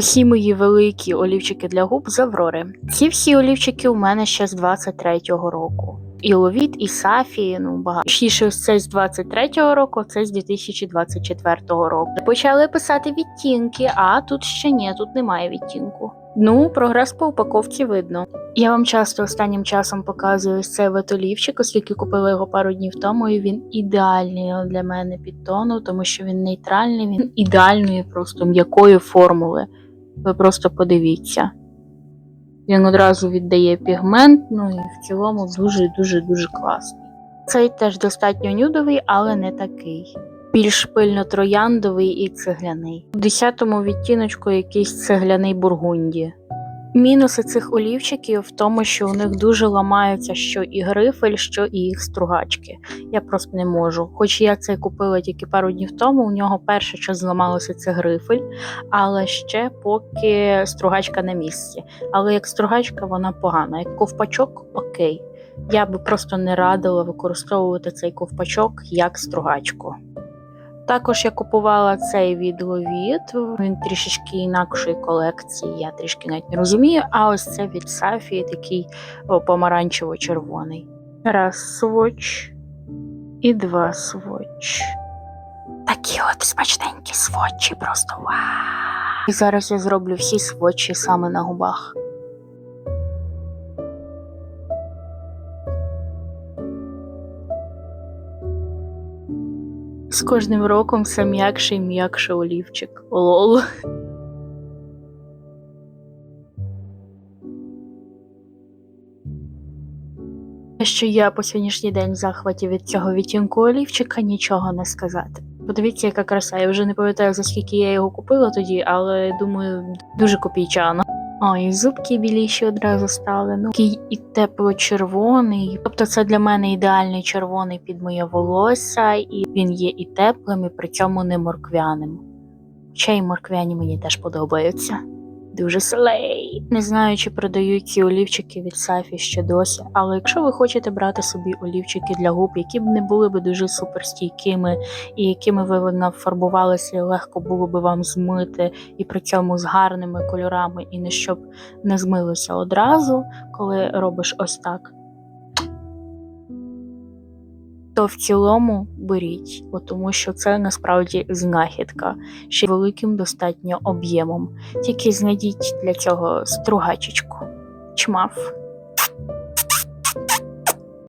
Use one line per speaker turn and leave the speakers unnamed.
Всі мої великі олівчики для губ з Аврори. Ці всі олівчики у мене ще з 23-го року. І Ловіт, і Сафі, ну багато. Ось цей з 23-го року, цей з 2024 року. Почали писати відтінки, а тут ще ні, тут немає відтінку. Ну, прогрес по упаковці видно. Я вам часто останнім часом показую цей ватолівчик, оскільки купила його пару днів тому, і він ідеальний для мене під тону, тому що він нейтральний, він ідеальної, просто м'якої формули. Ви просто подивіться. Він одразу віддає пігмент, ну і в цілому дуже-дуже дуже класний. Цей теж достатньо нюдовий, але не такий. Більш пильно трояндовий і цегляний. У 10-му відтіночку якийсь цегляний бургунді. Мінуси цих олівчиків в тому, що у них дуже ламаються що і грифель, що і їх стругачки. Я просто не можу. Хоч я це купила тільки пару днів тому, у нього перше, що зламалося, це грифель, але ще поки стругачка на місці. Але як стругачка, вона погана. Як ковпачок, окей. Я би просто не радила використовувати цей ковпачок як стругачку. Також я купувала цей від він трішечки інакшої колекції, я трішки навіть не розумію. А ось це від Сафі, такий помаранчево-червоний. Раз сводч і два сводч. Такі от смачненькі сводчі, просто вау! І зараз я зроблю всі сводчі саме на губах. З кожним роком все м'якше і м'якше олівчик. Лол. Що я по сьогоднішній день в захваті від цього відтінку олівчика нічого не сказати. Подивіться, яка краса. Я вже не пам'ятаю, за скільки я його купила тоді, але думаю, дуже копійчано. Ой, зубки біліші одразу стали. Ну, такий і тепло-червоний. Тобто це для мене ідеальний червоний під моє волосся, і він є і теплим, і при цьому не морквяним. Хоча й морквяні мені теж подобаються. Дуже слей. Не знаю, чи продають ці олівчики від Сафі ще досі, але якщо ви хочете брати собі олівчики для губ, які б не були б дуже суперстійкими, і якими ви нафарбувалися, і легко було б вам змити, і при цьому з гарними кольорами, і не щоб не змилося одразу, коли робиш ось так. То в цілому беріть, бо тому що це насправді знахідка, ще великим достатньо об'ємом. Тільки знайдіть для цього стругачечку. Чмав.